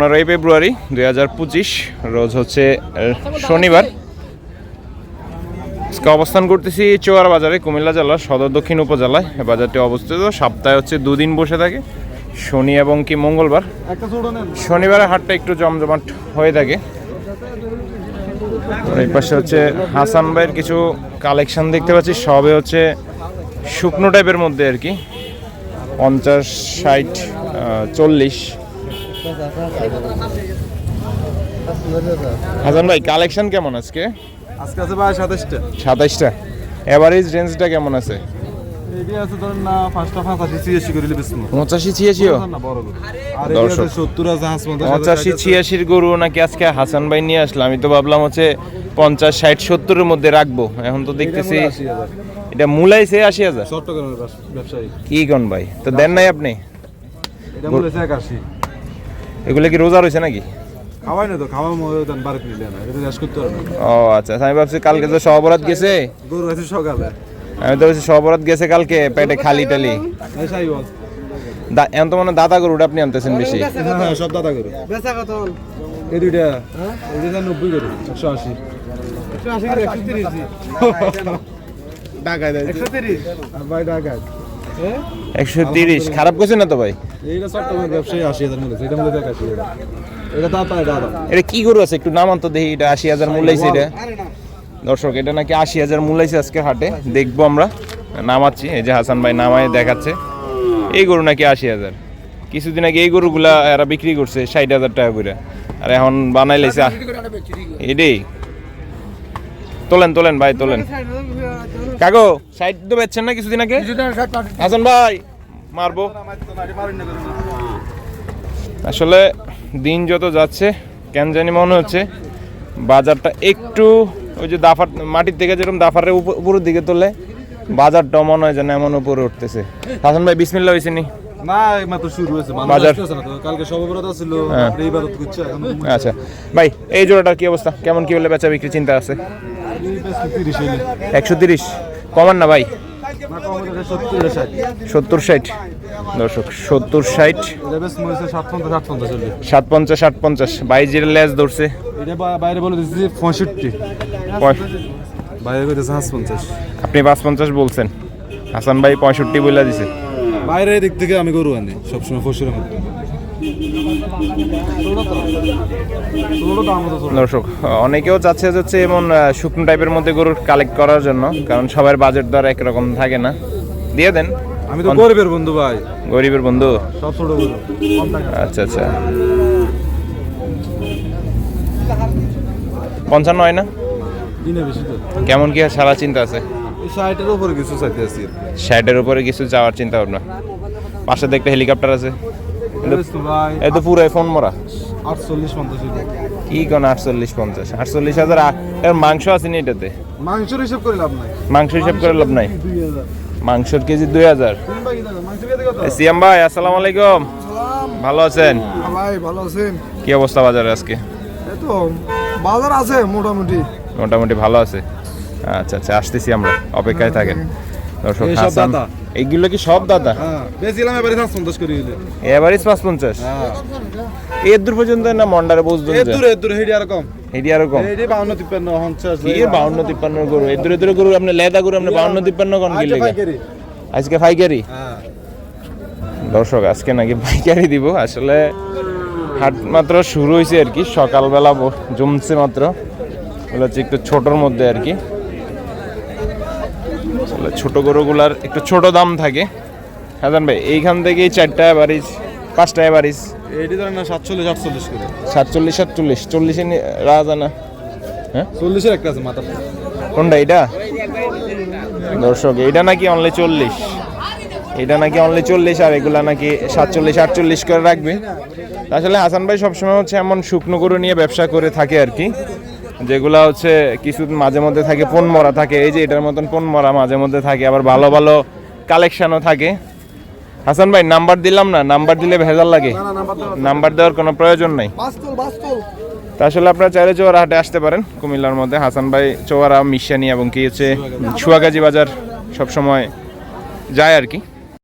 পনেরোই ফেব্রুয়ারি দুই হাজার পঁচিশ রোজ হচ্ছে শনিবার। আজকে অবস্থান করতেছি চোয়ার বাজারে কুমিল্লা জেলার সদর দক্ষিণ উপজেলায়। বাজারটি অবস্থিত সপ্তাহে হচ্ছে দুদিন বসে থাকে শনি এবং কি মঙ্গলবার। শনিবারের হাটটা একটু জমজমাট হয়ে থাকে। এই পাশে হচ্ছে হাসান ভাইয়ের কিছু কালেকশন দেখতে পাচ্ছি সবে হচ্ছে শুকনো টাইপের মধ্যে আর কি পঞ্চাশ ষাট চল্লিশ। হাসান ভাই কালেকশন কেমন আজকে? আজকে আছে ভাই সাতাশটা। সাতাইশটা এভারেজ রেঞ্জটা কেমন আছে? পাঁচাশি গরু ছিয়াশির নাকি আজকে হাসান ভাই নিয়ে আসলাম আমি তো ভাবলাম হচ্ছে পঞ্চাশ ষাট সত্তরের মধ্যে রাখব। এখন তো দেখতেছি এটা মূলাইছে আশি হাজার। কি কোন ভাই? তো দেন নাই আপনি? এগুলো কি রোজা রয়েছে নাকি? খাওয়াই না তো খাওয়া মনে দেন বাড়িতে নিলে না এটা রেস করতে পারবে ও আচ্ছা আমি ভাবছি কালকে তো সহবরাত গেছে। গরু আছে সকালে। আমি তো ভাবছি সহবরাত গেছে কালকে পেটে খালি টালি। এই সাই বল এখন তো মানে দাদা গরুটা আপনি আনতেছেন বেশি। হ্যাঁ হ্যাঁ সব দাদা গরু। বেচা কত এই দুইটা। এই দুইটা নব্বই গরু একশো আশি। একশো আশি একশো তিরিশ। দেয়। একশো তিরিশ? ভাই একশো তিরিশ। খারাপ করছে না তো ভাই? মূল্য। এটা মূল্য কি গরু আছে? একটু নাম তো দেখি এটা আশি হাজার মূল্যাইছে এটা। দর্শক এটা নাকি আশি হাজার মূল্যাইছে আজকে হাটে। দেখব আমরা। নামাচ্ছি। এই যে হাসান ভাই নামায় দেখাচ্ছে। এই গরু নাকি আশি হাজার। কিছুদিন আগে এই গরুগুলা এরা বিক্রি করছে ষাট হাজার টাকা করে। আর এখন বানাই লাইছে এটাই তোলেন তোলেন ভাই তোলেন। কাগো সাইড তো বেচছেন না কিছুদিন আগে? হাসান ভাই মারবো। আসলে দিন যত যাচ্ছে কেন জানি মনে হচ্ছে বাজারটা একটু ওই যে দাফার মাটির থেকে যেরকম দাফারের উপ- উপরের দিকে তোলে বাজারটা মনে হয় যেন এমন উপরে উঠতেছে। হাসান ভাই বিসমিল্লা হয়েছে নি? হ্যাঁ। আচ্ছা ভাই এই জোড়াটার কি অবস্থা? কেমন কি হলে বেচা বিক্রি চিন্তা আছে? একশো তিরিশ? কমান না ভাই? সত্তর ষাট। দর্শক সত্তর ষাট। ষাট পঞ্চাশ সাত পঞ্চাশ বাইশ জিরো লেজ ধরছে। বাইরে বলে দিচ্ছি পঁয়ষট্টি। বাইরে কইতেছে হাঁস পঞ্চাশ আপনি পাঁচ পঞ্চাশ বলছেন। হাসান ভাই পঁয়ষট্টি বলে দিছে। বাইরে দিক থেকে আমি গরু আনি সবসময় ফসুরের মধ্যে। দর্শক অনেকেও চাচ্ছে যে হচ্ছে এমন শুকনো টাইপের মধ্যে গরুর কালেক্ট করার জন্য কারণ সবার বাজেট দর একরকম থাকে না। দিয়ে দেন। আমি তো গরিবের বন্ধু ভাই। গরিবের বন্ধু? সব ছোট আচ্ছা আচ্ছা। পঞ্চান্ন হয় না? কেমন কি সারা চিন্তা আছে? ষাটের উপরে কিছু চাইতে আছি। ষাটের উপরে কিছু যাওয়ার চিন্তা ভাবনা। পাশে দেখতে হেলিকপ্টার আছে। পুরো ফোন মরা। আটচল্লিশ পঞ্চাশ কি কোন আটচল্লিশ পঞ্চাশ? আটচল্লিশ হাজার এর মাংস আছে নি এটাতে? মাংসের হিসাব করে লাভ নাই। মাংস হিসাব করে লাভ নাই? মাংসর কেজি দুই হাজার? সিয়াম ভাই আসসালামু আলাইকুম। ভালো আছেন? ভাই ভালো আছেন? কি অবস্থা বাজারে আজকে? তো বাজার আছে মোটামুটি। মোটামুটি ভালো আছে। আচ্ছা আচ্ছা আসতেছি আমরা। অপেক্ষায় থাকেন। দর্শক হাসান। এইগুলো কি সব দাদা? হ্যাঁ বেশিলাম এবারে পাঁচ পঞ্চাশ করে হইলে। এভারেজ পাঁচ পঞ্চাশ হ্যাঁ। এর দূর পর্যন্ত না মন্ডারে বুঝবেন এর দূরে এর দূরে হেডি আর কম। এটি আরও কম? হেডি গরু এর দূরে দূরে গরু? আপনি লেদা গরু আপনি বাউন্ন তিপ্পান্ন কোন। আজকে পাইকারি। হ্যাঁ। দর্শক আজকে নাকি পাইকারি দিব। আসলে হাট মাত্র শুরু হয়েছে আর কি। সকালবেলা জমছে মাত্র। এগুলো হচ্ছে একটু ছোটোর মধ্যে আর কি। আসলে ছোট গরুগুলার একটু ছোট দাম থাকে। হাজান ভাই এইখান থেকে চারটা বারিশ পাঁচটা বারিশ এইটি ধরেন না সাতচল্লিশ আটচল্লিশ করে। সাতচল্লিশ সাতচল্লিশ চল্লিশে রাজানা হ্যাঁ? চল্লিশের একটা আছে মাথা। কোনটা এটা দর্শক এইটা নাকি অনলি চল্লিশ। এটা নাকি অনলি চল্লিশ আর এগুলা নাকি সাতচল্লিশ আটচল্লিশ করে রাখবে। আসলে হাসান ভাই সবসময় হচ্ছে এমন শুকনো গরু নিয়ে ব্যবসা করে থাকে আর কি। যেগুলা হচ্ছে কিছু মাঝে মধ্যে থাকে পণ মরা থাকে এই যে এটার মতন পণ মরা মাঝে মধ্যে থাকে আবার ভালো ভালো কালেকশনও থাকে। হাসান ভাই নাম্বার দিলাম না? নাম্বার দিলে ভেজাল লাগে। নাম্বার দেওয়ার কোনো প্রয়োজন নাই। তা আসলে আপনারা চাইলে চৌয়ারা হাটে আসতে পারেন কুমিল্লার মধ্যে। হাসান ভাই চৌয়ারা মিশানি এবং কি হচ্ছে ছুয়াগাজী বাজার সবসময় যায় আর কি।